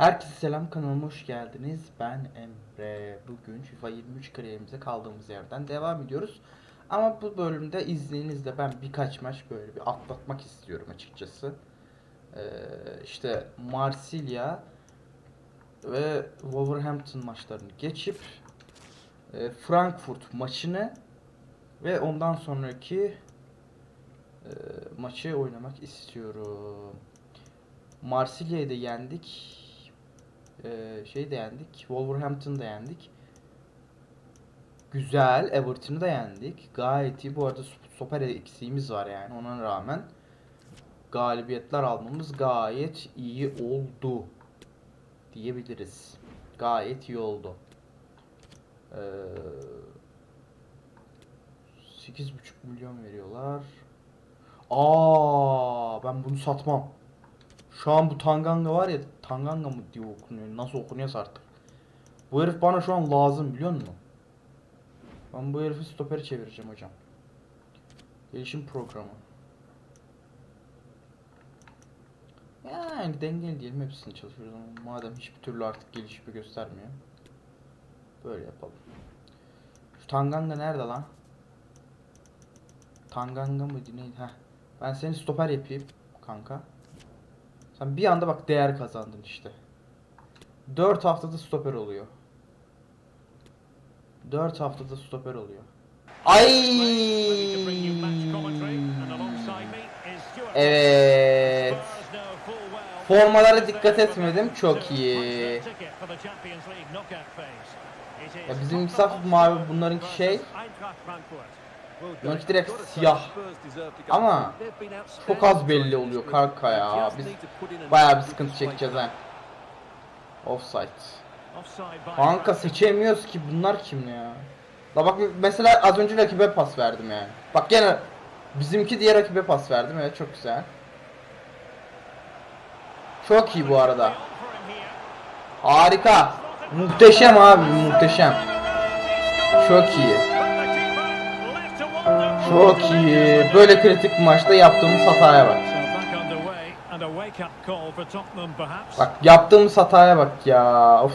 Herkese selam kanalıma hoş geldiniz. Ben Emre. Bugün FIFA 23 kariyerimize kaldığımız yerden devam ediyoruz. Ama bu bölümde izninizle ben birkaç maç böyle bir atlatmak istiyorum açıkçası. Ee, işte Marsilya ve Wolverhampton maçlarını geçip e, Frankfurt maçını ve ondan sonraki e, maçı oynamak istiyorum. Marsilya'yı da yendik. Ee, şey de yendik. Wolverhampton'ı da yendik. Güzel. Everton'ı da yendik. Gayet iyi. Bu arada stoper eksiğimiz var yani ona rağmen. Galibiyetler almamız gayet iyi oldu. Diyebiliriz. Gayet iyi oldu. Ee, 8,5 milyon veriyorlar. Aa, ben bunu satmam. Şu an bu Tanganga var ya Tanganga mı diye okunuyor. Nasıl okunuyorsa artık. Bu herif bana şu an lazım biliyor musun? Ben bu herifi stoperi çevireceğim hocam. Gelişim programı. Yani dengeli diyelim hepsini çalışıyoruz ama madem hiçbir türlü artık gelişme göstermiyor. Böyle yapalım. Şu Tanganga nerede lan? Tanganga mıydı neydi? Heh. Ben seni stoper yapayım kanka. Sen bir anda bak değer kazandın işte. 4 haftada stoper oluyor. 4 haftada stoper oluyor. Ay! Evet. Formalara dikkat etmedim. Çok iyi. Ya bizim saf mavi bunlarınki şey. Bunlarınki direkt siyah. Ama çok az belli oluyor kanka ya. Biz bayağı bir sıkıntı çekeceğiz ha. Offside. Kanka seçemiyoruz ki bunlar kim ya? La bak mesela az önce rakibe pas verdim yani. Bak gene bizimki diğer rakibe pas verdim evet çok güzel. Çok iyi bu arada. Harika. Muhteşem abi muhteşem. Çok iyi. Çok iyi. Böyle kritik maçta yaptığımız hataya bak. Bak yaptığımız hataya bak ya. Of.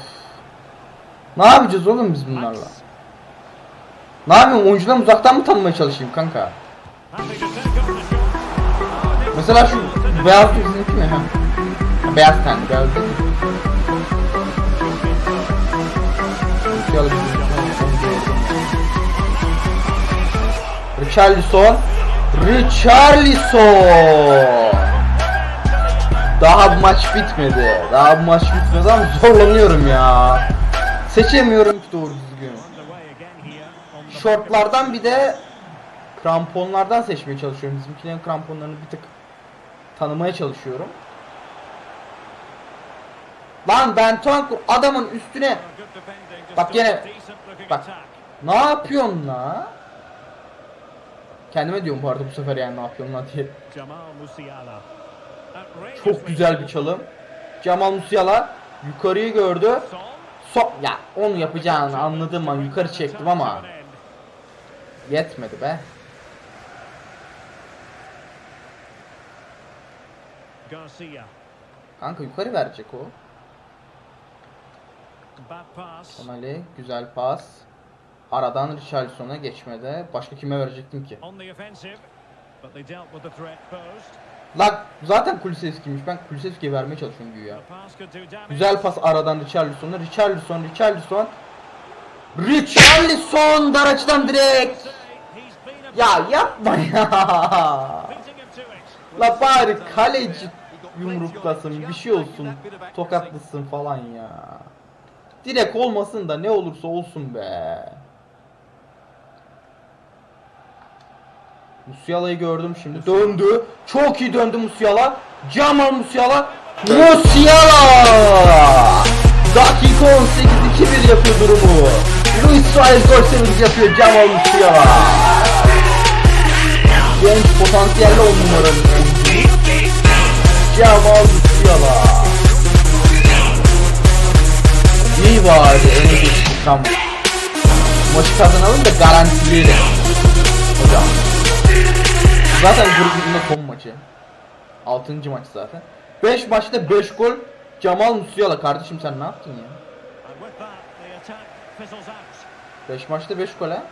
Ne yapacağız oğlum biz bunlarla? Ne yapayım oyuncudan uzaktan mı tanımaya çalışayım kanka? Mesela şu beyaz bizimki mi? Ha. Beyaz tenli beyaz mi? Şöyle Richarlison Richarlison Daha bu maç bitmedi. Daha bu maç bitmedi ama zorlanıyorum ya. Seçemiyorum ki doğru düzgün. Şortlardan bir de kramponlardan seçmeye çalışıyorum. Bizimkilerin kramponlarını bir tık tanımaya çalışıyorum. Lan ben tank adamın üstüne Bak gene- bak. ne yapıyorsun la? Kendime diyorum bu arada bu sefer yani ne yapıyorum lan diye. Çok güzel bir çalım. Cemal Musiala yukarıyı gördü. So ya onu yapacağını anladım ben yukarı çektim ama yetmedi be. Garcia. Kanka yukarı verecek o. Tonali güzel pas. Aradan Richarlison'a geçmedi. Başka kime verecektim ki? Lan zaten Kulusevski'ymiş. Ben Kulusevski'ye vermeye çalışıyorum güya. Güzel pas aradan Richarlison'a. Richarlison, Richarlison. Richarlison dar açıdan direkt. Ya yapma ya. La bari kaleci yumruklasın bir şey olsun. Tokatlısın falan ya. Direkt olmasın da ne olursa olsun be. Musiala'yı gördüm şimdi. Döndü. Çok iyi döndü Musiala. Cemal Musiala. Musiala! Dakika 18 2-1 yapıyor durumu. Luis Suarez gol sevinci yapıyor Cemal Musiala. Genç potansiyelli on numaranın Cemal Musiala. İyi bari öne geçtik tam. Maçı kazanalım da garantileyelim. Hocam. Zaten grubunda son maçı. 6. maç zaten. 5 maçta 5 gol Cemal Musiala kardeşim sen ne yaptın ya? And with that, the attack fizzles out. 5 maçta 5 gol ha.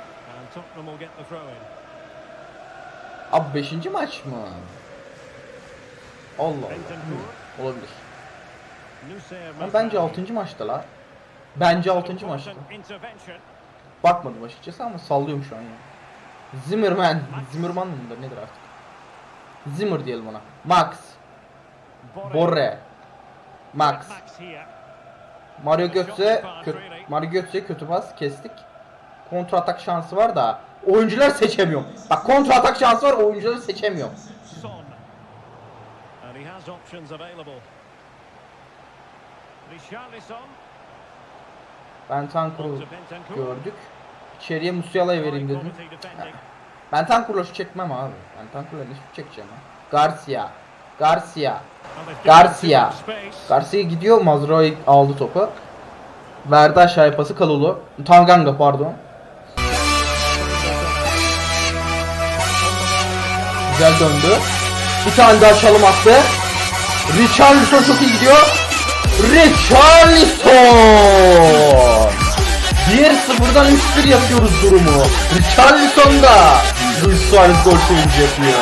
Abi 5. maç mı? Allah Allah. Olabilir. Ama bence 6. maçta la. Bence 6. maçta. Bakmadım açıkçası ama sallıyorum şu an ya. Zimmerman. Zimmerman mıdır nedir artık? Zimmer diyelim ona. Max. Borre. Max. Mario Götze kötü, Mario Götze kötü pas kestik. Kontra atak şansı var da oyuncuları seçemiyorum. Bak kontra atak şansı var oyuncuları seçemiyorum. Ben Tankur'u On to Bentancur. gördük. İçeriye Musiala'ya vereyim dedim. Ben Tankur'la şu çekmem abi. Ben Tankur'la ne şu çekeceğim ha. Garcia. Garcia. Garcia. Garcia gidiyor. Mazraoui aldı topu. Verdi aşağıya pası Kalulu. Tanganga pardon. Güzel döndü. Bir tane daha çalım attı. Richarlison çok iyi gidiyor. Richarlison! 1-0'dan 3-1 yapıyoruz durumu. Richarlison da Luis Suarez gol sevinci yapıyor.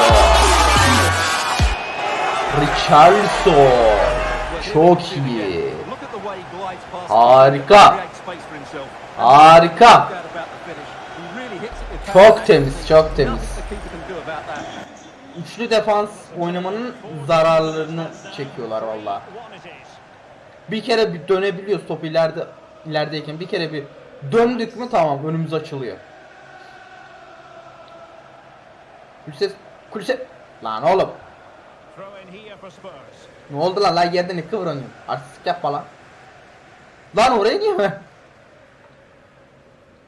Richarlison çok iyi. Harika. Harika. Çok temiz, çok temiz. Üçlü defans oynamanın zararlarını çekiyorlar valla. Bir kere bir dönebiliyoruz top ileride ilerideyken bir kere bir döndük mü tamam önümüz açılıyor. Kulise kulise lan oğlum ne oldu lan lan yerde ne kıvranıyorsun artistik yapma lan. Lan oraya niye mi?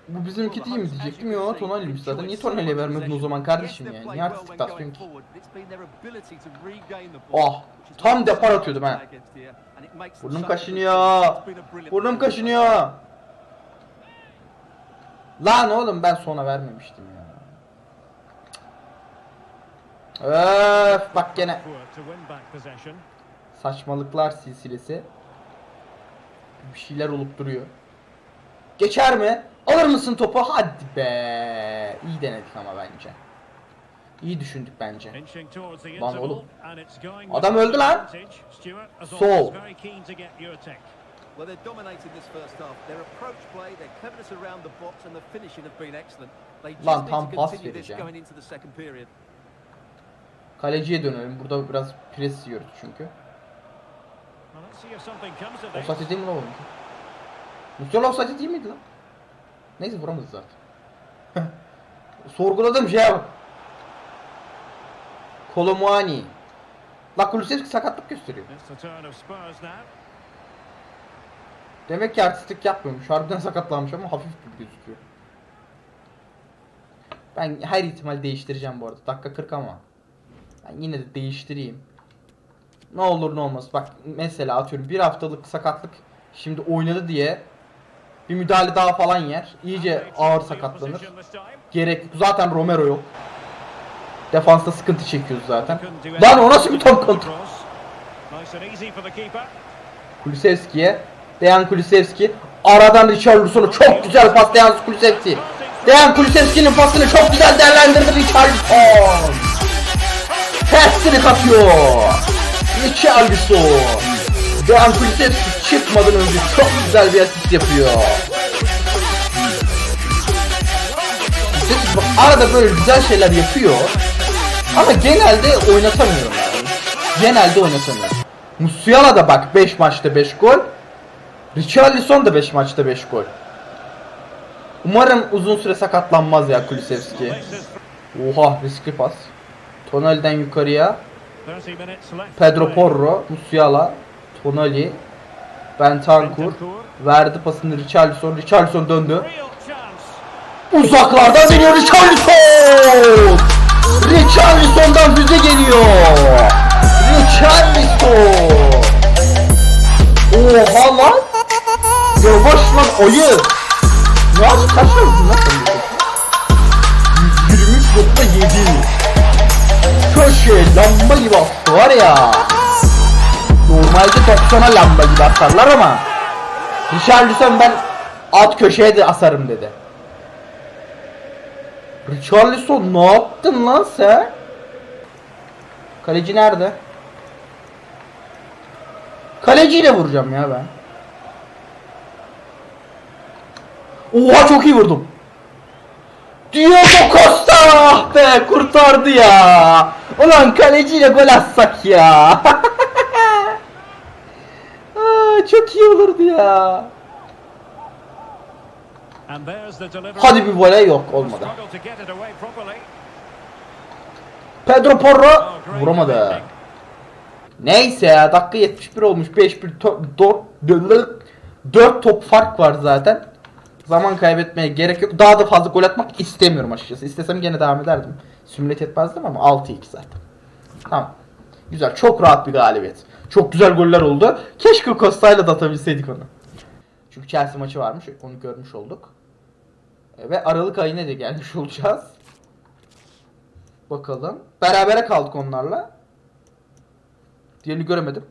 Bu bizimki değil mi diyecektim ya Tonali'ymiş zaten niye Tonali'ye vermedin o zaman kardeşim ya niye artistik tasıyorsun ki? Oh, tam depar atıyordum ha. Burnum kaşınıyor. Burnum kaşınıyor. Lan oğlum ben sona vermemiştim ya. Öf bak gene saçmalıklar silsilesi. Bir şeyler olup duruyor. Geçer mi? Alır mısın topu? Hadi be. İyi denedik ama bence. İyi düşündük bence. Lan oğlum. Adam öldü lan. Sol. Well, they're dominating this first half. Their approach play, their cleverness around the box, and the finishing have been excellent. They just Lan need tam to pas continue this vereceğim. going into the second period. Kaleciye dönelim. Burada biraz pres yiyoruz çünkü. Well, let's see if something comes of this. Offside değil mi lan oğlum? Mustafa offside değil miydi lan? Neyse vuramadı zaten. Sorguladığım şeye bak. Kolomuani. La Kulusevski sakatlık gösteriyor. It's the turn of Spurs now. Demek ki artistlik yapmıyormuş. Harbiden sakatlanmış ama hafif gibi gözüküyor. Ben her ihtimal değiştireceğim bu arada. Dakika 40 ama. Ben yine de değiştireyim. Ne olur ne olmaz. Bak mesela atıyorum bir haftalık sakatlık şimdi oynadı diye bir müdahale daha falan yer. İyice ağır sakatlanır. Gerek zaten Romero yok. Defansta sıkıntı çekiyoruz zaten. Lan o nasıl bir top kontrol? Nice Dejan Kulusevski. Aradan Richarlison'u çok güzel pas Dejan Kulusevski. Dejan Kulusevski'nin pasını çok güzel değerlendirdi Richarlison. Testini atıyor. Richarlison. Dejan Kulusevski çıkmadan önce çok güzel bir asist yapıyor. Bak arada böyle güzel şeyler yapıyor. Ama genelde oynatamıyorum yani. Genelde oynatamıyorum. Musiala da bak 5 maçta 5 gol. Richarlison da 5 maçta 5 gol. Umarım uzun süre sakatlanmaz ya is Oha riskli pas. Tonali'den yukarıya. 30 minutes left. Pedro Porro, Musiala, Tonali, Bentancur. Verdi pasını Richarlison. Richarlison döndü. Uzaklardan geliyor Richarlison! Richarlison'dan füze geliyor. Richarlison! Oha lan! Yavaş lan ayı! Ne yaptın? Kaç verdin lan sen bu topu? 123.7 Köşe lamba gibi attı var ya. Normalde 90'a lamba gibi asarlar ama Richarlison ben alt köşeye de asarım dedi. Richarlison ne yaptın lan sen? Kaleci nerede? Kaleciyle vuracağım ya ben. Oha çok iyi vurdum. Diogo Costa ah be kurtardı ya. Ulan kaleciyle gol atsak ya. Aa, çok iyi olurdu ya. Hadi bir voley yok olmadı. Pedro Porro Oh, vuramadı. Neyse ya dakika 71 olmuş 5-1 to- dört 4 top fark var zaten. Zaman kaybetmeye gerek yok. Daha da fazla gol atmak istemiyorum açıkçası. İstesem gene devam ederdim. Simület etmezdim ama 6-2 zaten. Tamam. Güzel. Çok rahat bir galibiyet. Çok güzel goller oldu. Keşke Costa'yla da atabilseydik onu. Çünkü Chelsea maçı varmış. Onu görmüş olduk. E, Ve Aralık ayına da gelmiş olacağız. Bakalım. Berabere kaldık onlarla. Diğerini göremedim.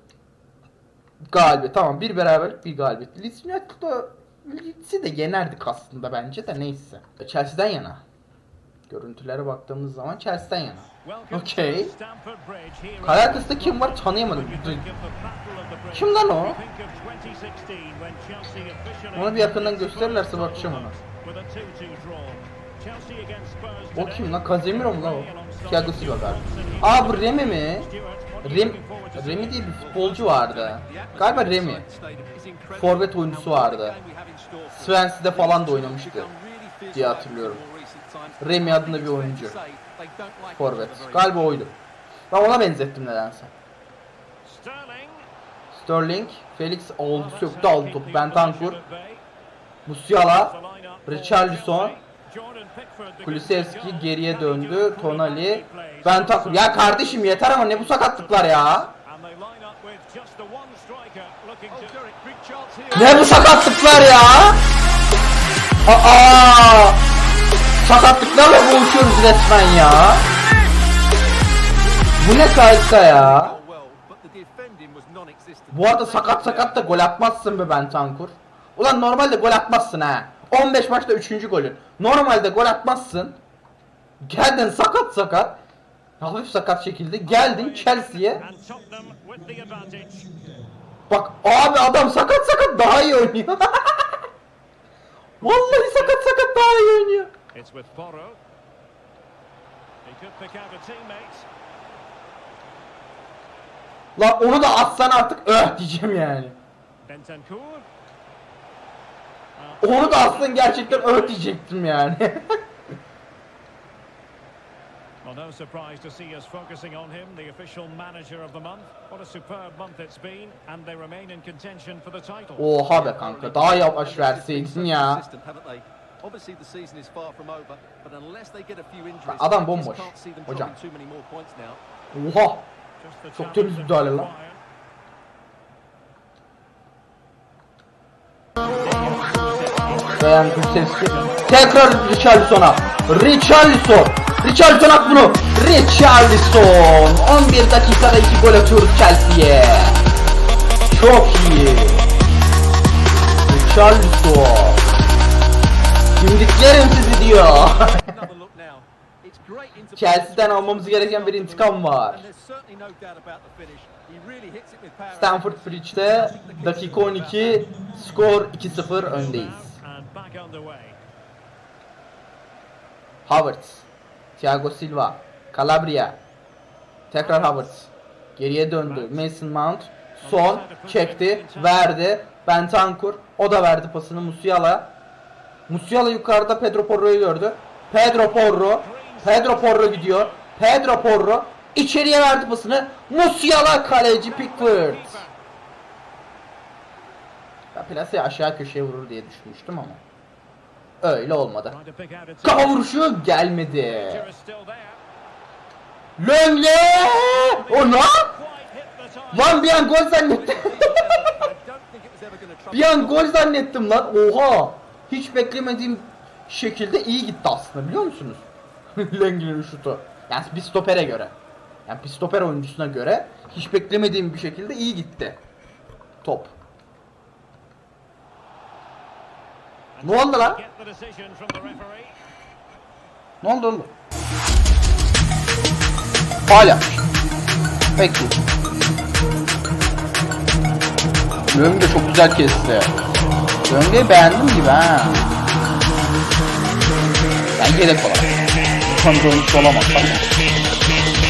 Galibiyet. Tamam bir beraberlik bir galibiyet. Leeds United'da Leeds'i de yenerdik aslında bence de neyse. Chelsea'den yana. Görüntülere baktığımız zaman Chelsea'den yana. Okey. Kale arkasında kim var tanıyamadım. Kim lan o? you think of 2016 when Chelsea officially Onu bir yakından gösterirlerse bakacağım ona. title with a 2-2 draw. Chelsea against Spurs O kim lan? Casemiro mu lan o? Thiago Silva galiba. Aa bu Remy mi? Rem, Remy diye bir futbolcu vardı. Galiba Remy. Forvet oyuncusu vardı. Swansea'de falan da oynamıştı diye hatırlıyorum. Remy adında bir oyuncu. Forvet. Galiba oydu. Ben ona benzettim nedense. Sterling. Felix oldu söktü aldı topu. Bentancur, Musiala, Richarlison, Kulusevski geriye döndü. Tonali, Bentancur. Ya kardeşim yeter ama ne bu sakatlıklar ya? Ne bu sakatlıklar ya? Aa! Sakatlıklarla boğuşuyoruz resmen ya. Bu ne kayıtta ya? Bu arada sakat sakat da gol atmazsın be Bentancur. Ulan normalde gol atmazsın ha. 15 maçta 3. golün. Normalde gol atmazsın. Geldin sakat sakat. Hafif sakat şekilde geldin Chelsea'ye. Bak abi adam sakat sakat daha iyi oynuyor. Vallahi sakat sakat daha iyi oynuyor. It's with Porro. He could pick out a teammate. Lan onu da atsan artık öh diyeceğim yani. Bentancur. Onu da atsan gerçekten öh diyecektim yani. Well, no surprise to see us focusing on him, the official manager of the month. What a superb month it's been, and they remain in contention for the title. Oha be kanka daha yavaş verseydin ya. Obviously the season is far from over, but unless they get a few injuries, Adam bomboş. Hocam. dropping too many more points now. Oha. Çok temiz that müdahale lan. Beyan Kulusevski. Tekrar Richarlison'a. Richarlison. Richarlison at bunu. Richarlison. 11 dakikada 2 gol atıyoruz Chelsea'ye. Çok iyi. Richarlison. Şimdiklerim sizi diyor. Chelsea'den almamız gereken bir intikam var. Stamford Bridge'de dakika 12 skor 2-0 öndeyiz. Havertz, Thiago Silva, Calabria, tekrar Havertz, geriye döndü. Mason Mount, son, çekti, verdi. Bentancur, o da verdi pasını Musiala. Musiala yukarıda Pedro Porro'yu gördü. Pedro Porro, Pedro Porro gidiyor. Pedro Porro içeriye verdi pasını. Musiala kaleci Pickford. Ben plaseyi aşağı köşeye vurur diye düşünmüştüm ama öyle olmadı. Kafa vuruşu gelmedi. Danger is still there. Löngle! O ne? Quite hit the target. Lan bir an gol zannettim. Bir an gol zannettim lan. Oha! Hiç beklemediğim şekilde iyi gitti aslında biliyor musunuz? Lengle'nin şutu. Yani bir stopere göre. Yani bir stoper oyuncusuna göre hiç beklemediğim bir şekilde iyi gitti. Top. Ne oldu lan? Ne oldu oğlum? Yapmış. Peki. Löng de çok güzel kesti. Löng'ü beğendim gibi ha. Ben yedek olarak. Tam bir oyuncu olamazsam.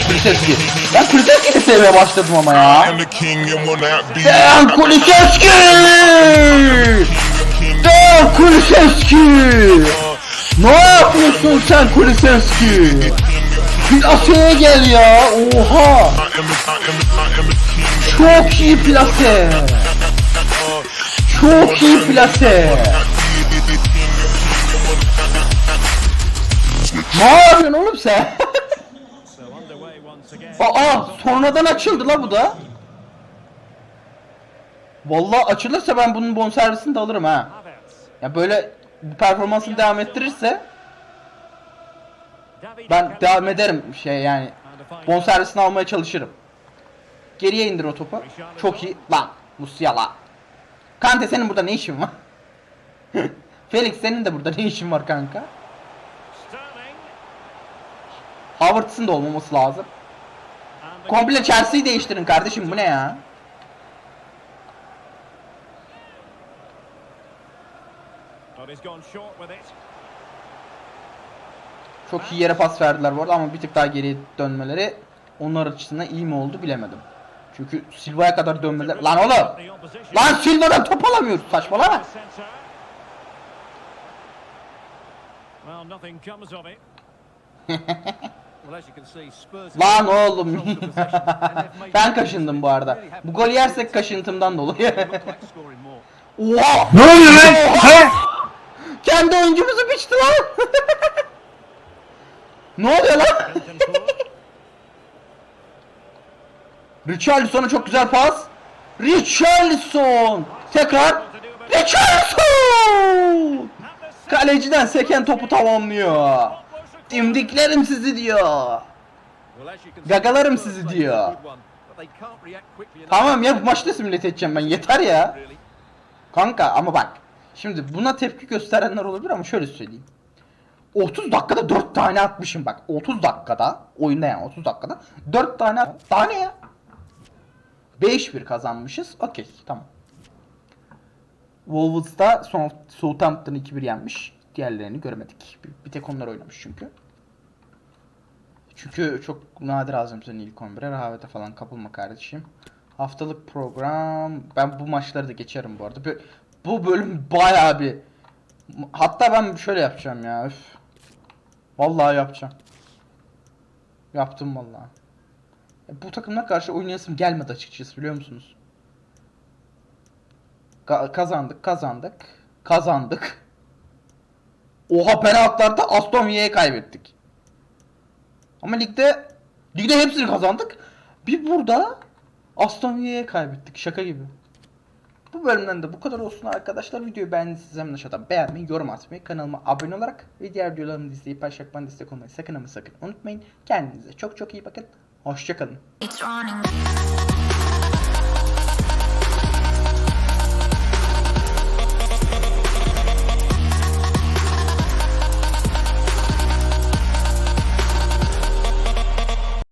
Kuliseski. Ben Kuliseski'yi de sevmeye başladım ama ya. am the Dejan Kuliseski! Ne yapıyorsun sen Kuliseski? Plaseye gel ya. Oha! Çok iyi plase. Çok iyi plase. Ne yapıyorsun oğlum sen? Aa sonradan açıldı la bu da. Vallahi açılırsa ben bunun bonservisini de alırım ha. Ya böyle bu performansını devam ettirirse ben devam ederim şey yani. Bonservisini almaya çalışırım. Geriye indir o topu. Çok iyi. Lan Musiala. Kante senin burada ne işin var? Felix senin de burada ne işin var kanka? Havertz'ın da olmaması lazım. Komple Chelsea'yi değiştirin kardeşim bu ne ya? Çok iyi yere pas verdiler bu arada ama bir tık daha geriye dönmeleri onlar açısından iyi mi oldu bilemedim. Çünkü Silva'ya kadar dönmeler... Lan oğlum! Lan Silva'dan top alamıyoruz saçmalama. Lan oğlum. ben kaşındım bu arada. Bu golü yersek kaşıntımdan dolayı. Oha! Ne oluyor lan? Kendi oyuncumuzu biçti lan. ne oluyor lan? Richarlison'a çok güzel pas. Richarlison! Tekrar. Richarlison! Kaleciden seken topu tamamlıyor. Dimdiklerim sizi diyor. Gagalarım sizi diyor. Tamam ya bu maçta simüle edeceğim ben yeter ya. Kanka ama bak. Şimdi buna tepki gösterenler olabilir ama şöyle söyleyeyim. 30 dakikada 4 tane atmışım bak. 30 dakikada oyunda yani 30 dakikada 4 tane Daha ne ya? 5-1 kazanmışız. Okey tamam. Wolves da son Southampton'ı 2-1 yenmiş. Diğerlerini göremedik. Bir, bir tek onlar oynamış çünkü. Çünkü çok nadir senin ilk 11'e. Rehavete falan kapılma kardeşim. Haftalık program. Ben bu maçları da geçerim bu arada. Bö- Bu bölüm bayağı bir... Hatta ben şöyle yapacağım ya. Üf. Vallahi yapacağım. Yaptım vallahi. Ya Bu takımlar karşı oynayasım gelmedi açıkçası biliyor musunuz? Ka- kazandık, kazandık, kazandık. Oha penaltılarda Aston Villa'ya kaybettik. Ama ligde ligde hepsini kazandık. Bir burada Aston Villa'ya kaybettik. Şaka gibi. Bu bölümden de bu kadar olsun arkadaşlar. Videoyu beğendiyseniz hemen aşağıdan beğenmeyi, yorum atmayı, kanalıma abone olarak ve diğer videolarımı izleyip paylaşmak bana destek olmayı sakın ama sakın unutmayın. Kendinize çok çok iyi bakın. Hoşçakalın.